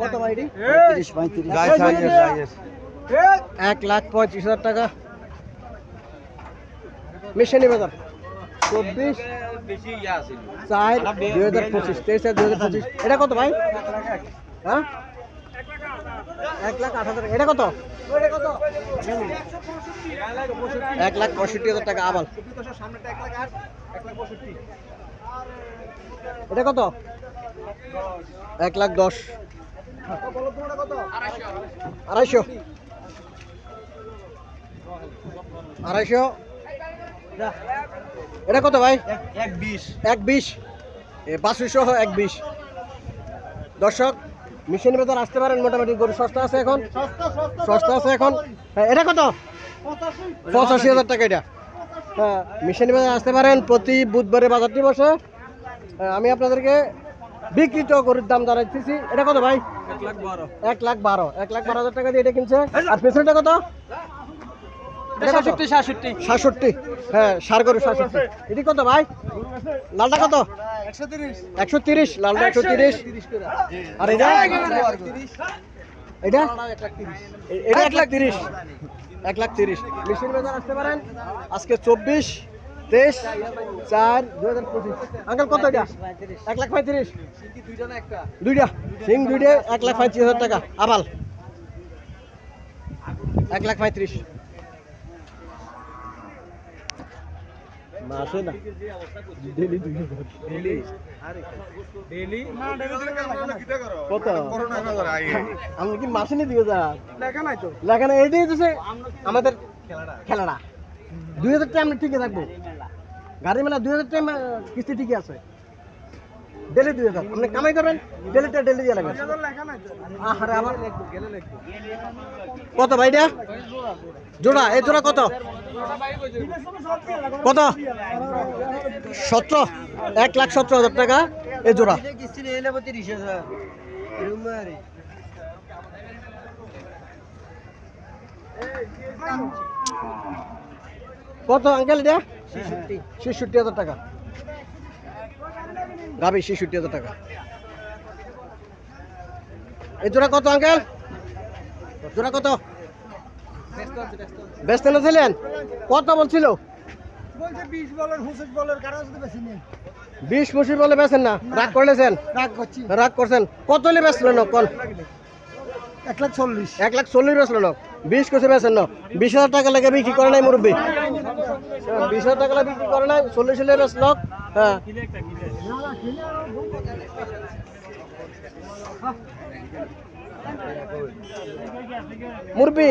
কত সাইজের এক লাখ পঁয়ত্রিশ হাজার টাকা। মিশনি বাজার চব্বিশ চার দুই হাজার পঁচিশ তেইশ চার দুই হাজার পঁচিশ। এটা কত ভাই? হ্যাঁ? এক লাখ আট হাজার। এটা কত? এক লাখ পঁয়ষট্টি হাজার টাকা। আবাল এটা কত? এক লাখ দশ। আড়াইশো। আড়াইশো। এটা কত ভাই? এক বিশ। এক বিশ। পাঁচশো এক বিশ। দর্শক মিশন বেতন আসতে পারেন মোটামুটি গরু সস্তা আছে এখন। সস্তা আছে এখন। হ্যাঁ, এটা কত? পঁচাশি। হাজার টাকা এটা। হ্যাঁ মিশন বাজার আসতে পারেন প্রতি বুধবারে বাজারটি বসে। আমি আপনাদেরকে বিক্রিত গরুর দাম জানাইতেছি। এটা কত ভাই? এক লাখ বারো। এক লাখ বারো হাজার টাকা দিয়ে এটা কিনছে। আর পেছনটা কত? সাতষট্টি হ্যাঁ সার গরু সাতষট্টি। এটি কত ভাই? লালটা কত? একশো তিরিশ। লালটা একশো তিরিশ। আর এটা? এটা? এটা এক লাখ তিরিশ। এক লাখ তিরিশ। মেশিন বাজার আসতে পারেন। আজকে চব্বিশ। তেইশ চার দু হাজার পঁচিশ। আঙ্কাল কত এটা? এক লাখ পঁয়ত্রিশ। দুইটা। সিং দুইটা এক লাখ পঁয়ত্রিশ হাজার টাকা। আবাল। এক লাখ পঁয়ত্রিশ। মাসে না। ডেলি দুই কত? আমি কি মাসে নিয়ে দিকে যা লেখা নাই তো। লেখা না এইটাই হচ্ছে আমাদের খেলাটা। দুই হাজার টাইম ঠিকই থাকব গাড়ি মেলা দুই হাজার টাইম কিস্তি ঠিকই আছে। ডেলি দুই হাজার। আপনি কামাই করবেন ডেলিটা ডেলি দিয়ে লাগবে। আহারে, আবার কত ভাইটা? জোড়া, এই জোড়া কত? কত? সতেরো। এক লাখ সতেরো হাজার টাকা, এই জোড়া। কত, আঙ্কেল এটা? ছেষট্টি। হাজার টাকা। গাবি ছেষট্টি হাজার টাকা। এই জোড়া কত আঙ্কেল? জোড়া কত? ব্যস্ত না ছিলেন কত বলছিল? বলছে বিশ পঁচিশ বলে বেছেন না রাগ করলেছেন? রাগ রাগ করছেন। কত হলে বেচলেন কোন এক লাখ চল্লিশ। এক লাখ চল্লিশ বেচলেন বিশ কষে বেছেন না। বিশ হাজার টাকা লেগে বিক্রি করে নাই মুরব্বী। বিশ হাজার টাকা বিক্রি করে নাই, চল্লিশ হলে বেচল হ্যাঁ। মুরব্বী,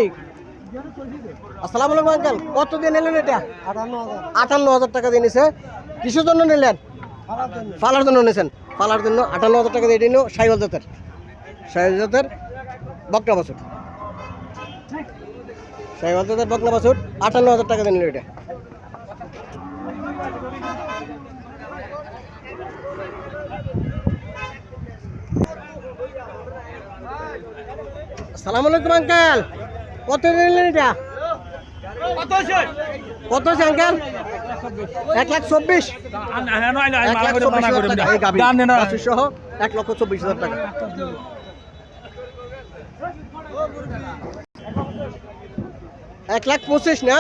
আসসালামু আলাইকুম আঙ্কেল, কত দিয়ে নিলেন এটা? আটান্ন হাজার হাজার টাকা দিয়ে নিছে। কিসের জন্য নিলেন? ফালার জন্য নিয়েছেন ফালার জন্য আটান্ন হাজার টাকা দিয়ে নিল সাইকেল জাতের। সাইকেল জাতের বকনা বাছুর। সাইকেল জাতের বকনা বাছুর আটান্ন হাজার টাকা দিয়ে নিল এটা। আসসালামু আলাইকুম আঙ্কেল। কত নিলেন এটা? কত আছে আঙ্কেল? এক লাখ চব্বিশ। সহ এক লক্ষ চব্বিশ হাজার টাকা। এক লাখ পঁচিশ না?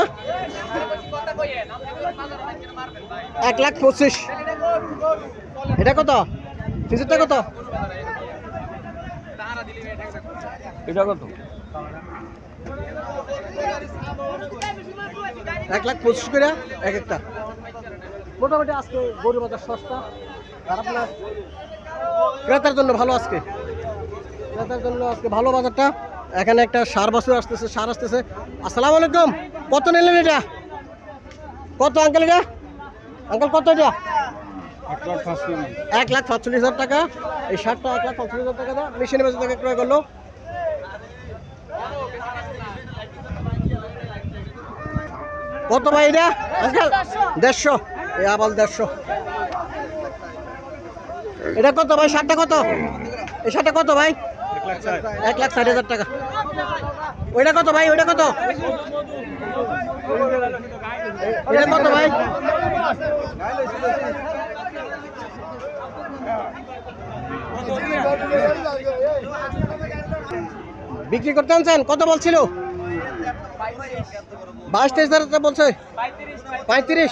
এক লাখ পঁচিশ। এটা কত? ফিজুরটা কত? এটা কত? এক লাখ পঁচিশ করে এক একটা। মোটামুটি আজকে গরু বাজার সস্তা। আর আপনার ক্রেতার জন্য ভালো আজকে। ক্রেতার জন্য আজকে ভালো বাজারটা। এখানে একটা সার বছর আসতেছে, সার আসতেছে। আসসালামু আলাইকুম। কত নিলেন এটা? কত আঙ্কেল এটা? আঙ্কেল কত এটা? এক লাখ সাতচল্লিশ হাজার টাকা। এই সারটা এক লাখ সাতচল্লিশ হাজার টাকা মেশিনে বেঁচে টাকা ক্রয় করল। কত ভাই এটা? দেড়শো। এই আবাল দেড়শো। এটা কত ভাই? ষাটটা কত? এই ষাটটা কত ভাই? এক লাখ ষাট হাজার টাকা। ওইটা কত ভাই? ওইটা কত? ওইটা কত ভাই? বিক্রি করতে আনছেন? কত বলছিল? বাইশ তেইশ হাজার বলছে। পঁয়ত্রিশ।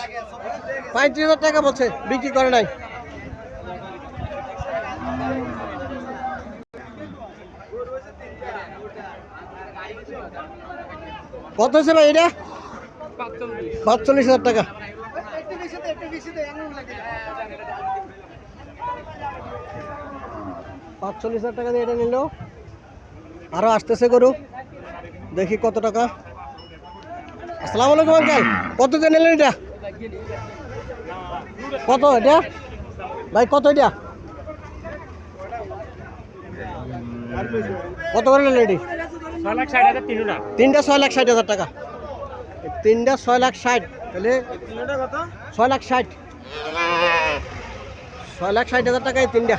পঁয়ত্রিশ হাজার টাকা বলছে। বিক্রি করে নাই। কত ভাই এটা? পাঁচচল্লিশ হাজার টাকা। পাঁচচল্লিশ হাজার টাকা দিয়ে এটা নিল। আরও আসতেছে গরু। দেখি কত টাকা। আসসালামু আলাইকুম আঙ্কেল। কত দিয়ে নিলেন এটা? কত এটা? ভাই কত এটা? কত করে নিলেন এটি? তিনটা ছয় লাখ ষাট হাজার টাকা। তিনটা ছয় লাখ ষাট তাহলে ছয় লাখ ষাট। ছয় লাখ ষাট হাজার টাকা এই তিনটা।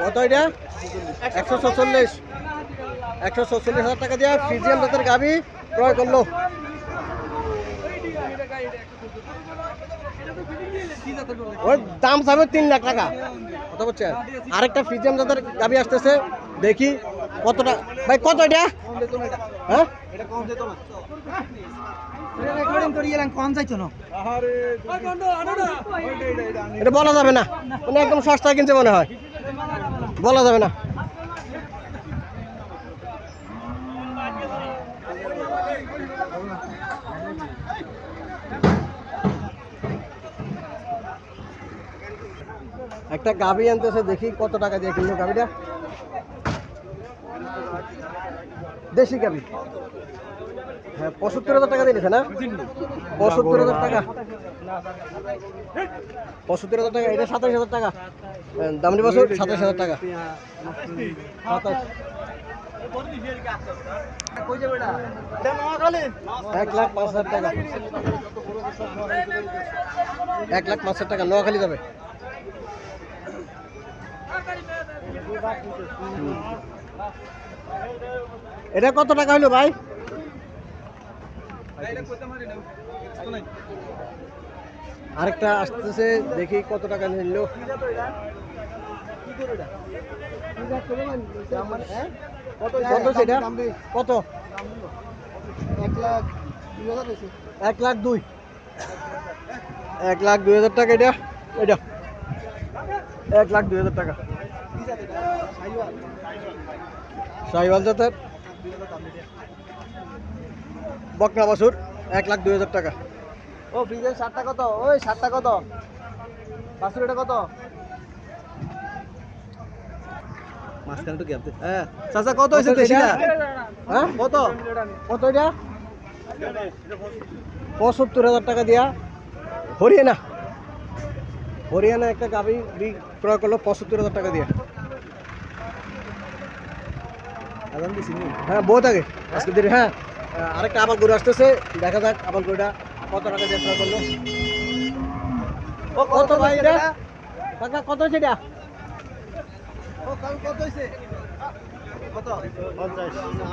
কত এটা? একশো ছচল্লিশ। একশো ছচল্লিশ হাজার টাকা দিয়ে ফিজিয়ান জাতের গাভি ক্রয় করল। ওর দাম যাবে তিন লাখ টাকা। কত বলছেন? আরেকটা ফিজিয়ান জাতের গাভি আসতেছে, দেখি কতটা ভাই, কত এটা? হ্যাঁ? এটা বলা যাবে না। মানে একদম সস্তা কিনছে মনে হয়। বলা যাবে না। একটা গাবি আনতেছে, দেখি কত টাকা দিয়ে কিনলো গাবিটা। দেশি গাবি। হ্যাঁ পঁচাত্তর হাজার টাকা দিয়েছে না? পঁচাত্তর হাজার টাকা। পঁচাত্তর হাজার টাকা, এটা সাতাশ হাজার টাকা। দামনি বছর সাতাশ হাজার টাকা। সাতাশ এক লাখ পাঁচ হাজার টাকা। এক লাখ পাঁচ হাজার টাকা, নোয়াখালী যাবে। এটা কত টাকা হলো ভাই? আরেকটা আসতেছে, দেখি কত টাকা নিল। কত কত? এক লাখ এক লাখ দুই। এক লাখ দুই হাজার টাকা এটা। এটা। এক লাখ দুই হাজার টাকা। সাহিওয়াল জাতের? বকনা বাসুর এক লাখ দুই হাজার টাকা। ও ফ্রিজের সাতটা কত? ওই সাতটা কত? পাঁচশো টাকা কত? মাঝখানে তো গ্যাপ হ্যাঁ। চাচা কত হয়েছে এটা? হ্যাঁ? কত? কত এটা? পঁচাত্তর হাজার টাকা দিয়া। হরিয়ানা। হরিয়ানা একটা গাবি বিক্রয় করল পঁচাত্তর হাজার টাকা দিয়া। হ্যাঁ বহুত আগে। আজকে দিন হ্যাঁ। আরেকটা আবার গরু আসতেছে। দেখা যাক আবার গরুটা কত টাকা দিয়ে করল। ও কত ভাই এটা? কাকা কত হচ্ছে এটা? ও কত হয়েছে? কত?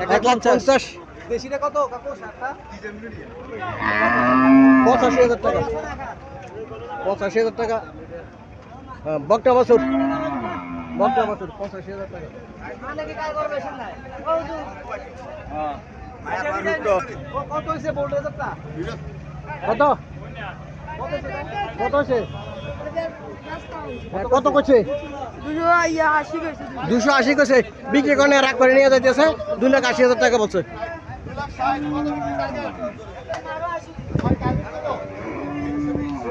এক লাখ পঞ্চাশ। দেশিটা কত? পঁচাশি হাজার টাকা। পঁচাশি হাজার টাকা। হ্যাঁ, বকটা বছর। বছর পঁচাশি হাজার টাকা। ও কত হয়েছে হাজারটা? কত? কত হ্যাঁ, কত করছে? দুশো আশি করছে বিক্রি করে রাগ করে নিয়ে যাইতেছে। দু লাখ আশি হাজার টাকা বলছে বিষয়টি করব তো দেড় লাখ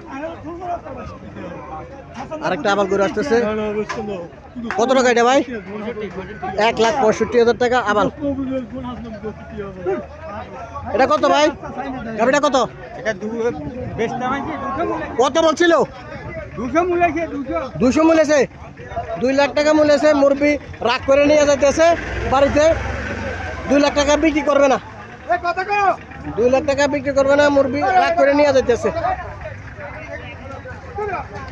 আরেকটা আবার ঘুরে আসতেছে। কত টাকা এটা ভাই? এক লাখ পঁয়ষট্টি হাজার টাকা আবার এটা কত ভাই? গাড়িটা কত? কত বলছিল? দুশো মূলেছে দুই লাখ টাকা মূলেছে মুরবি রাগ করে নিয়ে যাইতেছে বাড়িতে। দুই লাখ টাকা বিক্রি করবে না। দুই লাখ টাকা বিক্রি করবে না মুরবি রাগ করে নিয়ে যাইতেছে। 快点。